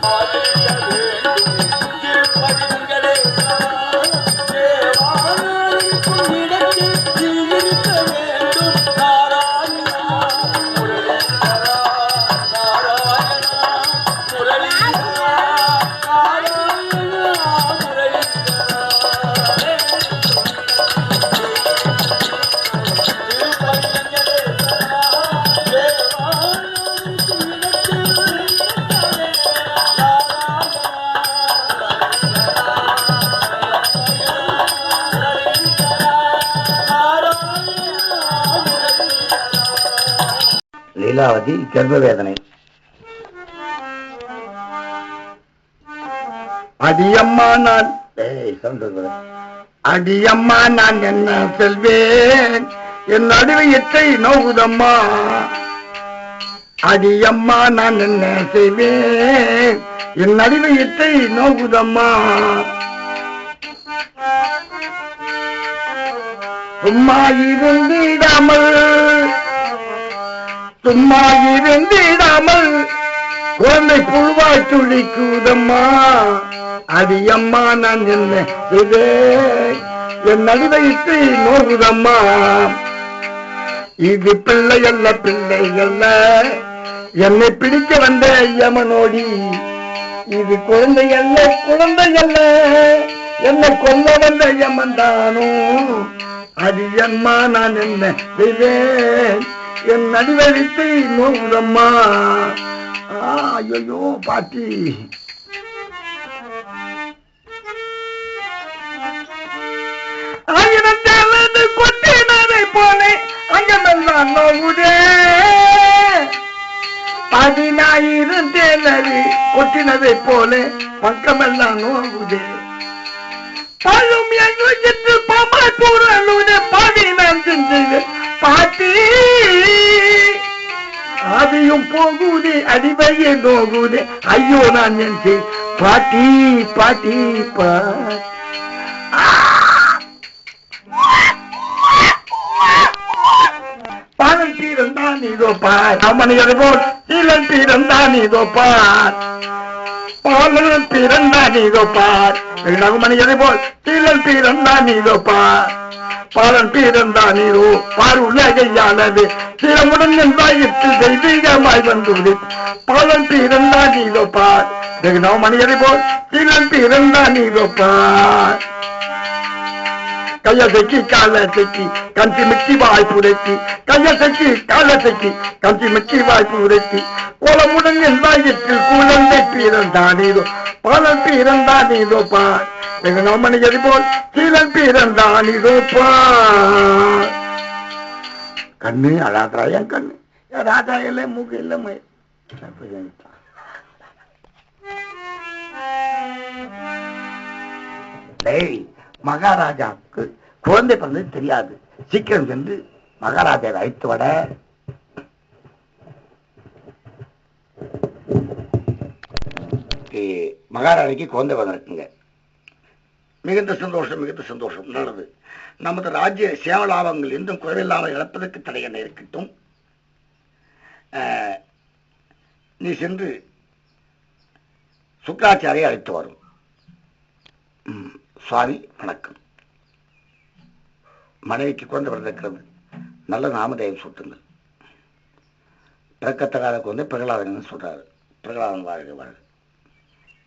I'm Leelavathi கர்ப்ப வேதனை அடியம்மா நான் அடியம்மா நான் என்ன செல்வேன். என் நடுவையற்றை நோகுதம்மா அடியம்மா நான் என்ன செய்வேன் என் நடுவையற்றை நோகுதம்மா சும்மா இருந்திடாமல் சும்மா குழந்தை புழுவாய் துளிக்குதம்மா. அடியம்மா நான் என்ன செய்தேன் என் நடுவையிட்டு நோகுதம்மா. இது பிள்ளை அல்ல பிள்ளை அல்ல என்னை பிடிக்க வந்த யமனோடி இது குழந்தை அல்ல குழந்தை அல்ல என்னை கொல்ல வந்த யமன் தானோ? அது அம்மா நான் என்ன செய்வேன் என் நடுவழித்து நோவுதம்மா ஐயோ பாட்டி. ஆயிரம் தேவது போல அங்கமெல்லாம் நோகுதே பதினாயிரம் தேனது கொட்டினதை போல பக்கமெல்லாம் நோவுதே. பழும் எங்கு பாமா கூறலுட பாதி பாட்டி அதையும் போகுது அடிவையே நோகுது. ஐயோ நான் நினைச்சேன் பாட்டி பாட்டி பாட்டி. பாலம் தீரந்தான் இதோ பார். அம்மனையது போல் சீலன் பீரந்தான் இதோ பார். பாலம் தீரந்தான் இதோ பார். ரகுமணியது போல் சீலன் தீரந்தான் இதோ பார். பாலன் பீரந்தான் இதோ பார் உலகையானது. சிரமுடன் என்பாயிற்று தெய்வீகமாய் வந்துள்ளது. பாலன் பீரந்தான் இதோ பார் மணியது போல். சீலன் பீரந்தான் இதோ பார். கைய செக்கி கால செக்கி கஞ்சி மிக்கி வாய்ப்பு உரைத்தி கைய செக்கி கால செக்கி கஞ்சி மிக்கி வாய்ப்பு உரைத்தி கோலமுடன் எல்லாயிற்றில் குழந்தை பிறந்தானீதோ பாலன் பிறந்தானீதோ பார். எங்க நோமணி எரி சீலன் பிறந்தானீதோ பா கண்ணு அழாதா என் கண்ணு. ராஜா இல்லை மூக்கு இல்லை மயில் டேய் மகாராஜாவுக்கு குழந்தை பிறந்தது தெரியாது. சீக்கிரம் சென்று மகாராஜாவை அழைத்து வட மகாராணிக்கு குழந்தை பிறந்திருக்குங்க மிகுந்த சந்தோஷம் மிகுந்த சந்தோஷம். நல்லது. நமது ராஜ்ய சேவலாபங்கள் என்றும் குறைவில்லாமல் இழப்பதற்கு தடை என்ன இருக்கட்டும்? நீ சென்று சுக்கராச்சாரியை அழைத்து வரும். ம், சுவாமி வணக்கம். மனைவிக்கு குழந்தை பிறந்திருக்கிறது. நல்ல நாமதேயம் சூட்டுங்கள். பிறக்கத்தகாத குழந்தை பிரகலாதன் சொல்றாரு. பிரகலாதன் வாழ்க வாழ்க.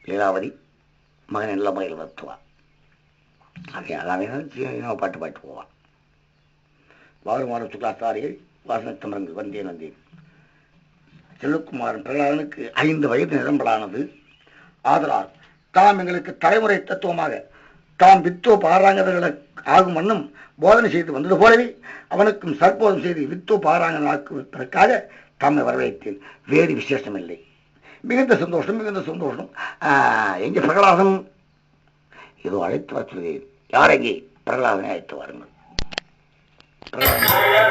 லீலாவதி மகன் நல்ல முறையில் வருத்துவான் அதே அதாவது பாட்டு பாட்டு போவான் வாருமாறு சுகாசாரியை வாசனத்தமரங்கள் வந்தேன் வந்தேன். செல்லுக்குமாரன் பிரகலாதனுக்கு ஐந்து வயது நிரம்பலானது. ஆதலால் தாம் எங்களுக்கு தலைமுறை தத்துவமாக தாம் வித்தோ பாராங்கதர்களை ஆகும் வண்ணம் போதனை செய்து வந்தது போலவே அவனுக்கும் சற்போதம் செய்து வித்தோ பாராங்கன் தம்மை வரவேற்றேன். வேறு விசேஷம் இல்லை மிகுந்த சந்தோஷம் மிகுந்த சந்தோஷம். ஆஹ், எங்க பிரகலாதன் இதோ அழைத்து வர யாரெங்கே யார் பிரகலாதனை அழைத்து வாருங்கள். பிரகலாதன்